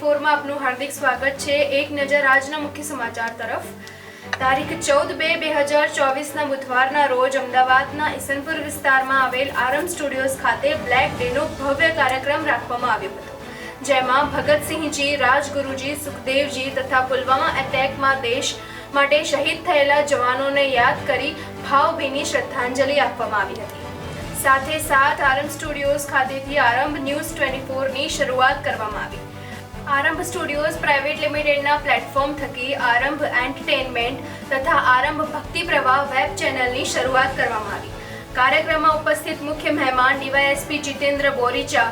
ફોરમાં આપનું હાર્દિક સ્વાગત છે. એક નજર આજના મુખ્ય સમાચાર તરફ. તારીખ ચૌદ બે બે હજાર ચોવીસના બુધવારના રોજ અમદાવાદના ઈસનપુર વિસ્તારમાં આવેલ આરમ સ્ટુડિયોઝ ખાતે બ્લેક ડેનો ભવ્ય કાર્યક્રમ રાખવામાં આવ્યો હતો, જેમાં ભગતસિંહજી, રાજગુરુજી, સુખદેવજી તથા પુલવામા એટેકમાં દેશ માટે શહીદ થયેલા જવાનોને યાદ કરી ભાવભીની શ્રદ્ધાંજલિ આપવામાં આવી હતી. સાથે સાત આરંભ સ્ટુડિયોઝ ખાતેથી આરંભ ન્યૂઝ ટ્વેન્ટી ફોરની શરૂઆત કરવામાં આવી. આરંભ સ્ટુડિયોઝ પ્રાઇવેટ લિમિટેડના પ્લેટફોર્મ થકી આરંભ એન્ટરટેનમેન્ટ તથા આરંભ ભક્તિ પ્રવાહ વેબ ચેનલની શરૂઆત કરવામાં આવી. કાર્યક્રમમાં ઉપસ્થિત મુખ્ય મહેમાન ડીવાયએસપી જીતેન્દ્ર બોરીચા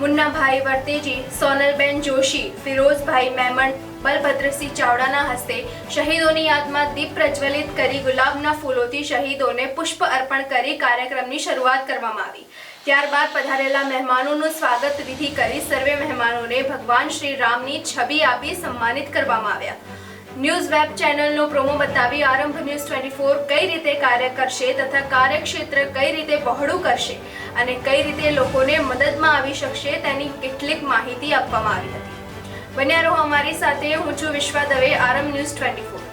મુન્નાભાઈ વર્તેજી, સોનલબેન જોશી, ફિરોઝભાઈ મેમણ, બલભદ્રસિંહ ચાવડાના હસ્તે શહીદોની યાદમાં દીપ પ્રજ્વલિત કરી ગુલાબના ફૂલોથી શહીદોને પુષ્પ અર્પણ કરી કાર્યક્રમની શરૂઆત કરવામાં આવી. ત્યારબાદ પધારેલા મહેમાનોનું સ્વાગત વિધિ કરી સર્વે મહેમાનોને ભગવાન શ્રી રામની છબી આપી સન્માનિત કરવામાં આવ્યા. ન્યૂઝ વેબ ચેનલનો પ્રોમો બતાવી આરંભ ન્યૂઝ ટ્વેન્ટી ફોર કઈ રીતે કાર્ય કરશે તથા કાર્યક્ષેત્ર કઈ રીતે બહોળું કરશે અને કઈ રીતે લોકોને મદદમાં આવી શકશે તેની કેટલીક માહિતી આપવામાં આવી હતી. બન્યા રહો અમારી સાથે, હું છું વિશ્વા દવે, આરંભ ન્યૂઝ ટ્વેન્ટી ફોર.